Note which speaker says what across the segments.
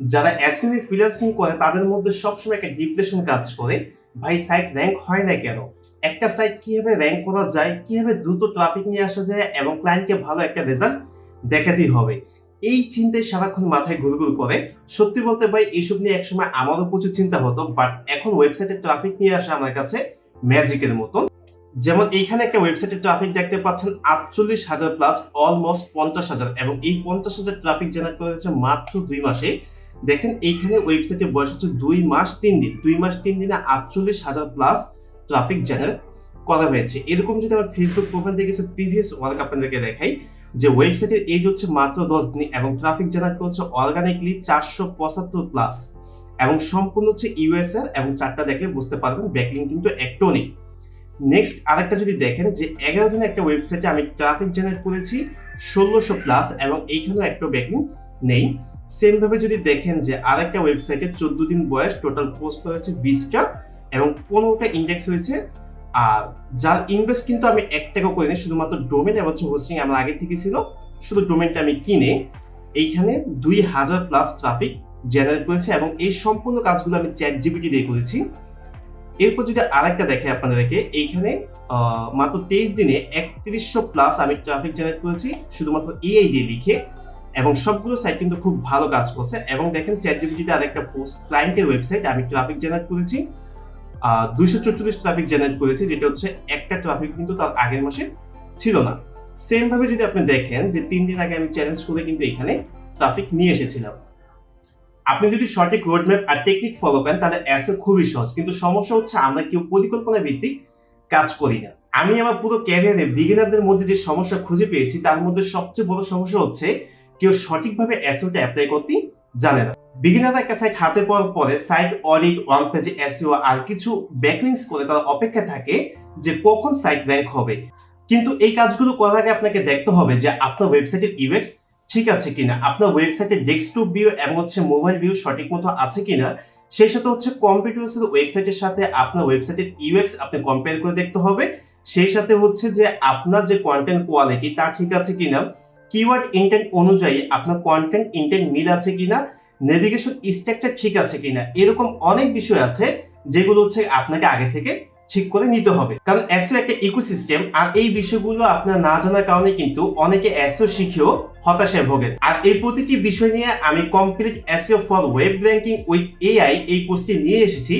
Speaker 1: যারা SU freelancing করে, তাদের মধ্যে সবসময় একটা ডিপ্রেশন কাজ করে। ভাই সাইট র্যাঙ্ক হয় না কেন? একটা সাইট কীভাবে র্যাঙ্ক করা যায়, কীভাবে দ্রুত ট্রাফিক নিয়ে আসা যায় এবং ক্লায়েন্টকে ভালো একটা রেজাল্ট দেখাতেই হবে। এই চিন্তায় সারাক্ষণ মাথায় ঘুরঘুর করে। সত্যি বলতে ভাই, এইসব নিয়ে একসময় আমারও প্রচুর চিন্তা হতো বাট এখন ওয়েবসাইটে ট্রাফিক নিয়ে আসা আমার কাছে ম্যাজিকের মতন। যেমন এইখানে একটা ওয়েবসাইটে ট্রাফিক দেখতে পাচ্ছেন, আটচল্লিশ হাজার প্লাস অলমোস্ট পঞ্চাশ হাজার, এবং এই পঞ্চাশ হাজার ট্রাফিক জেনারেট করেছে মাত্র দুই মাসে। দেখেন, এইখানে ওয়েবসাইটে বয়স হচ্ছে দুই মাস, তিন দিন। দুই মাস, তিন দিনে আটচল্লিশ হাজার প্লাস ট্রাফিক জেনারেট করা হয়েছে। এরকম যদি আমার ফেসবুক প্রোফাইল থেকে কিছু প্রিভিয়াস ওয়ার্ক আপনাদেরকে দেখাই, যে ওয়েবসাইটের এজ হচ্ছে মাত্র দশ দিন এবং ট্রাফিক জেনারেট করছে অর্গানিকলি চারশো পঁচাত্তর প্লাস এবং সম্পূর্ণ হচ্ছে ইউএসএর এবং চারটা দেখে বুঝতে পারবেন ব্যাকলিং কিন্তু একটাও নেই। নেক্সট আরেকটা যদি দেখেন, যে এগারো দিন একটা ওয়েবসাইটে আমি ট্রাফিক জেনারেট করেছি ষোলোশো প্লাস এবং এইখানেও একটা ব্যাকলিং নেই। সেম ভাবে যদি দেখেন যে আরেকটা ওয়েবসাইটে চোদ্দ দিন বয়স টোটাল পোস্ট করেছে বিশটা এবং পনেরোটা ইন্ডেক্স হয়েছে। আর যার ইনভেস্ট কিন্তু আমি এক টাকা করিনি, শুধুমাত্র ডোমেন এবং হচ্ছে হোস্টিং আমার আগে থেকে ছিল, শুধু ডোমেনটা আমি কিনে এইখানে দুই হাজার প্লাস ট্রাফিক জেনারেট করেছে এবং এই সম্পূর্ণ কাজগুলো আমি চ্যাট জিবিটি দিয়ে করেছি। এরপর যদি আরেকটা দেখে আপনাদেরকে, এইখানে মাত্র তেইশ দিনে একত্রিশশো প্লাস আমি ট্রাফিক জেনারেট করেছি, শুধুমাত্র এআই দিয়ে লিখে। এবং সবগুলো সাইট কিন্তু খুব ভালো কাজ করছে এবং দেখেন চ্যাট আরেকটা পোস্ট ক্লায়েন্টের ওয়েবসাইট আমি ট্রাফিক জেনারেট করেছি। দুইশো চৌচল্লিশ ট্রাফিক জেনারেট করেছি, যেটা হচ্ছে একটা ট্রাফিক কিন্তু তার আগের মাসে ছিল না। সেম ভাবে যদি আপনি দেখেন যে তিন দিন আগে আমি চ্যালেঞ্জ করে কিন্তু এখানে ট্রাফিক নিয়ে এসেছিলাম। আপনি যদি সঠিক রোডম্যাপ আর টেকনিক ফলো করেন, তাহলে অ্যাসে খুবই সহজ। কিন্তু সমস্যা হচ্ছে আমরা কেউ পরিকল্পনা ভিত্তিক কাজ করি না। আমি আমার পুরো ক্যারিয়ারে বিগিনারদের মধ্যে যে সমস্যা খুঁজে পেয়েছি, তার মধ্যে সবচেয়ে বড় সমস্যা হচ্ছে কেউ সঠিকভাবে অ্যাসোটা অ্যাপ্লাই করতে জানে না। বিগিনাররা একটা সাইট হাতে পাওয়ার পরে সাইট অডিট ওয়ান পেজে এসইও আর কিছু ব্যাকলিংস করে তারা অপেক্ষা থাকে যে কখন সাইট র্যাঙ্ক হবে। কিন্তু এই কাজগুলো করার আগে আপনাকে দেখতে হবে যে আপনার ওয়েবসাইটের ইউএক্স ঠিক আছে কিনা, আপনার ওয়েবসাইটের ডেস্কটপ ভিউ এবং হচ্ছে মোবাইল ভিউ সঠিক মতো আছে কিনা, সেই সাথে হচ্ছে কম্পিউটার্সের ওয়েবসাইটের সাথে আপনার ওয়েবসাইটের ইউএক্স আপনি কম্পেয়ার করে দেখতে হবে। সেই সাথে হচ্ছে যে আপনার যে কন্টেন্ট কোয়ালিটি তা ঠিক আছে কিনা কিওয়ার্ড ইন্টেন্ট অনুযায়ী আপনার কন্টেন্ট ইন্টেন্ট মিল আছে কিনা নেভিগেশন স্ট্রাকচার ঠিক আছে কিনা, এরকম অনেক বিষয় আছে যেগুলো হচ্ছে আপনাকে আগে থেকে ঠিক করে নিতে হবে। কারণ অ্যাসো একটা ইকোসিস্টেম আর এই বিষয়গুলো আপনার না জানার কারণে কিন্তু অনেকে অ্যাসো শিখেও হতাশায় ভোগেন। আর এই প্রতিটি বিষয় নিয়ে আমি complete SEO for web ranking with AI এই কোর্সটি নিয়ে এসেছি,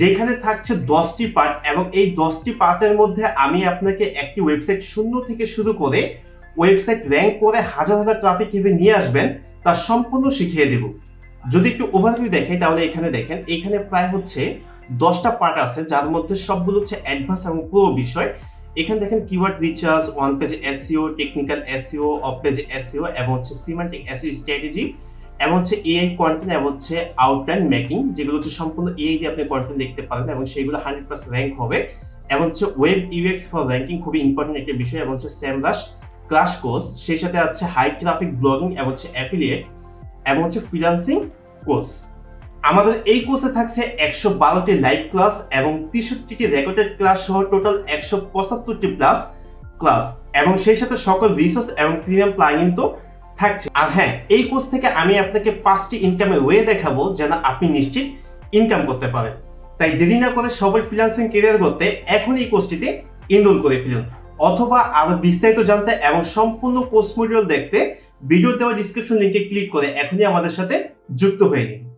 Speaker 1: যেখানে থাকছে দশটি পার্ট এবং এই দশটি পার্টের মধ্যে আমি আপনাকে একটি ওয়েবসাইট শূন্য থেকে শুরু করে ওয়েবসাইট র্যাঙ্ক করে হাজার হাজার ট্রাফিক কীভাবে নিয়ে আসবেন, তা সম্পূর্ণ শিখিয়ে দেব। যদি একটু ওভারভিউ দেখেন, তাহলে এখানে দেখেন, এখানে প্রায় হচ্ছে দশটা পার্ট আছে, যার মধ্যে সবগুলো হচ্ছে অ্যাডভান্স এবং প্রো বিষয়। এখানে দেখেন keyword research on page SEO technical SEO off page SEO এবং হচ্ছে সিমেন্টিক এসইও স্ট্র্যাটেজি এবং হচ্ছে এআই কন্টেন্ট এবং হচ্ছে আউটলাইন মেকিং যেগুলো হচ্ছে সম্পূর্ণ এআই দিয়ে আপনি কন্টেন্ট দেখতে পারেন, এবং সেগুলো হান্ড্রেড প্লাস র্যাঙ্ক হবে। এবং হচ্ছে ওয়েব ইউএক্স ফর র্যাঙ্কিং খুবই ইম্পর্টেন্ট একটা বিষয়, এবং হচ্ছে স্যামরাস ক্লাস কোর্স, সেই সাথে আছে হাই ট্রাফিক ব্লগিং এবং হচ্ছে অ্যাফিলিয়েট এবং হচ্ছে ফ্রিলান্সিং কোর্স। আমাদের এই কোর্সে থাকছে একশো বারোটি লাইভ ক্লাস এবং তেষট্টিটি রেকর্ডেড ক্লাস সহ টোটাল একশো পঁচাত্তরটি প্লাস ক্লাস এবং সেই সাথে সকল রিসোর্স এবং প্রিমিয়াম প্লাগিন তো থাকছে। আর হ্যাঁ এই কোর্স থেকে আমি আপনাকে পাঁচটি ইনকামের ওয়ে দেখাবো যেন আপনি নিশ্চিত ইনকাম করতে পারেন। তাই দেরি না করে সবাই ফ্রিলান্সিং কেরিয়ার করতে এখন এই কোর্সটিতে এনরোল করে ফেলুন। অথবা আরও বিস্তারিত জানতে এবং সম্পূর্ণ কোর্স মডিউল দেখতে ভিডিও দেওয়া ডিসক্রিপশন লিঙ্কে ক্লিক করে এখনই আমাদের সাথে যুক্ত হয়ে নিন।